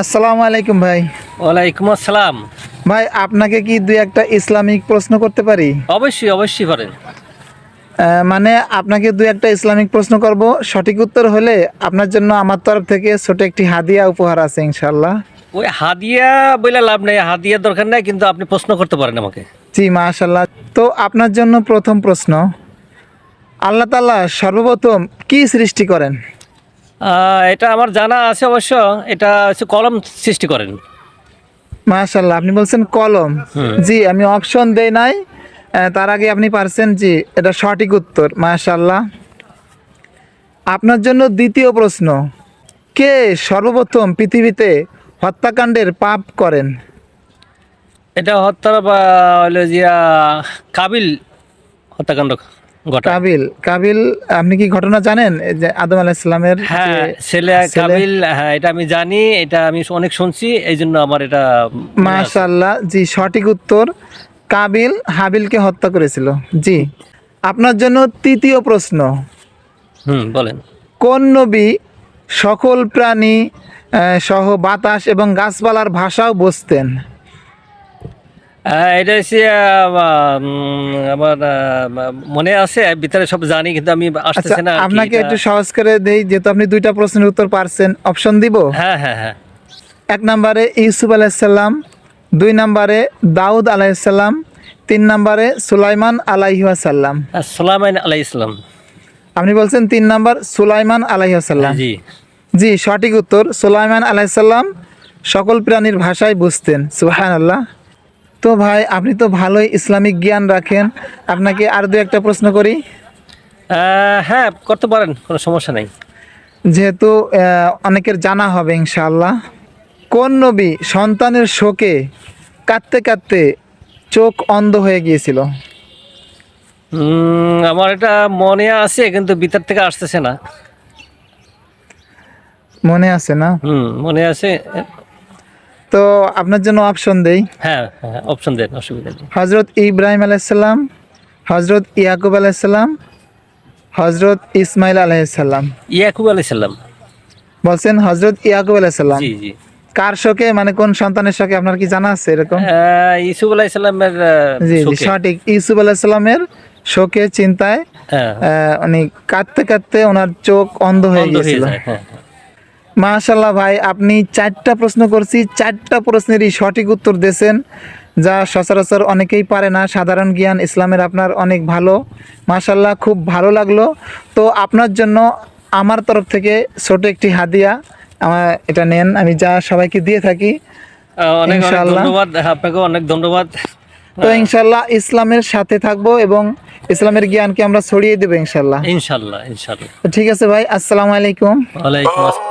আসসালামু আলাইকুম ভাই। ওয়ালাইকুম আসসালাম। ভাই আপনাকে কি দুই একটা ইসলামিক প্রশ্ন করতে পারি? অবশ্যই অবশ্যই পারেন। মানে আপনাকে দুই একটা ইসলামিক প্রশ্ন করব। সঠিক উত্তর হলে আপনার জন্য আমার তরফ থেকে ছোট একটি হাদিয়া উপহার আছে ইনশাল্লাহ ওই হাদিয়া বলে লাভ নেই হাদিয়ার দরকার নাই কিন্তু আপনি প্রশ্ন করতে পারেন আমাকে। জি মাশাল্লাহ তো আপনার জন্য প্রথম প্রশ্ন। আল্লাহ তাআলা সর্বপ্রথম কি সৃষ্টি করেন? এটা আমার জানা আছে অবশ্য এটা হচ্ছে কলম সৃষ্টি করেন। মাশাল্লাহ আপনি বলছেন কলম। জি আমি অপশন দেই নাই। তার আগে আপনি পারছেন জি এটা সঠিক উত্তর মাশাল্লাহ আপনার জন্য দ্বিতীয় প্রশ্ন কে সর্বপ্রথম পৃথিবীতে হত্যাকাণ্ডের পাপ করেন? এটা হত্যার বা কাবিল হত্যাকাণ্ড কাবিল কাবিল আপনি কি ঘটনা জানেন? যে আদম আলাইসালামের হ্যাঁ ছেলে কাবিল হ্যাঁ এটা আমি জানি এটা আমি অনেক শুনছি এই জন্য আমার এটা মাশাল্লাহ জি সঠিক উত্তর কাবিল হাবিলকে হত্যা করেছিল। জি আপনার জন্য তৃতীয় প্রশ্ন। হুম বলেন। কোন নবী সকল প্রাণী সহ বাতাস এবং গাছপালার ভাষাও বুঝতেন? আহ, এটা হচ্ছে আমার মনে আছে ভিতরে সব জানি কিন্তু আমি আচ্ছা আসতেছে না আপনাকে একটু সহজ করে দেই যেহেতু আপনি দুইটা প্রশ্নের উত্তর পারছেন অপশন দিব? হ্যাঁ হ্যাঁ হ্যাঁ। এক নম্বরে ইউসুফ আলাইসাল্লাম দুই নম্বরে দাউদ আলাইসাল্লাম তিন নম্বরে সুলাইমান আলাইহাসাল্লাম সুলাইমান আলাই ইসলাম আপনি বলছেন তিন নম্বর সুলাইমান আলাইহাসাল্লাম জি। জি সঠিক উত্তর সুলাইমান আলাইসাল্লাম সকল প্রাণীর ভাষায় বুঝতেন সুহান আল্লাহ তো ভাই আপনি তো ভালোই ইসলামিক জ্ঞান রাখেন। আপনাকে আর দু একটা প্রশ্ন করি। হ্যাঁ করতে পারেন কোনো সমস্যা নেই। যেহেতু অনেকের জানা হবে ইনশাআল্লাহ। কোন নবী সন্তানের শোকে কাঁদতে কাঁদতে চোখ অন্ধ হয়ে গিয়েছিল? আমার এটা মনে আছে কিন্তু ভিতর থেকে আসতেছে না। মনে আছে না? হুম মনে আছে। তো আপনার জন্য অপশন দেই। হ্যাঁ হ্যাঁ অপশন দেন অসুবিধা নেই। হজরত ইব্রাহিম আলাইসাল্লাম হজরত ইয়াকুব আলাইসাল্লাম হজরত ইসমাইল আলাইসাল্লাম ইয়াকুব আলাই সাল্লাম বলছেন হজরত ইয়াকুব আলাইসাল্লাম জি জি। কার শোকে? মানে কোন সন্তানের শোকে? আপনার কি জানা আছে এরকম? ইসুফ আলাই সাল্লামের জি জি সঠিক। ইউসুফ আলাইসাল্লামের শোকে চিন্তায় হ্যাঁ। উনি কাঁদতে কাঁদতে ওনার চোখ অন্ধ হয়ে হয়ে গিয়েছিল। হ্যাঁ হ্যাঁ। মাশাল্লাহ ভাই আপনি চারটা প্রশ্ন করছি চারটা প্রশ্নেরই সঠিক উত্তর দিয়েছেন যা সচরাচর অনেকেই পারে না। সাধারণ জ্ঞান ইসলামের আপনার অনেক ভালো। মাশাল্লাহ খুব ভালো লাগল। তো আপনার জন্য আমার তরফ থেকে ছোট একটি হাদিয়া আমার এটা নেন আমি যা সবাইকে দিয়ে থাকি। অনেক ধন্যবাদ আপনাকে অনেক ধন্যবাদ। তো ইনশাল্লাহ ইসলামের সাথে থাকব এবং ইসলামের জ্ঞানকে আমরা ছড়িয়ে দেবো ইনশাল্লাহ ইনশাল্লাহ ইনশাল্লাহ ঠিক আছে ভাই আসসালামু আলাইকুম। ওয়ালাইকুম আসসালাম।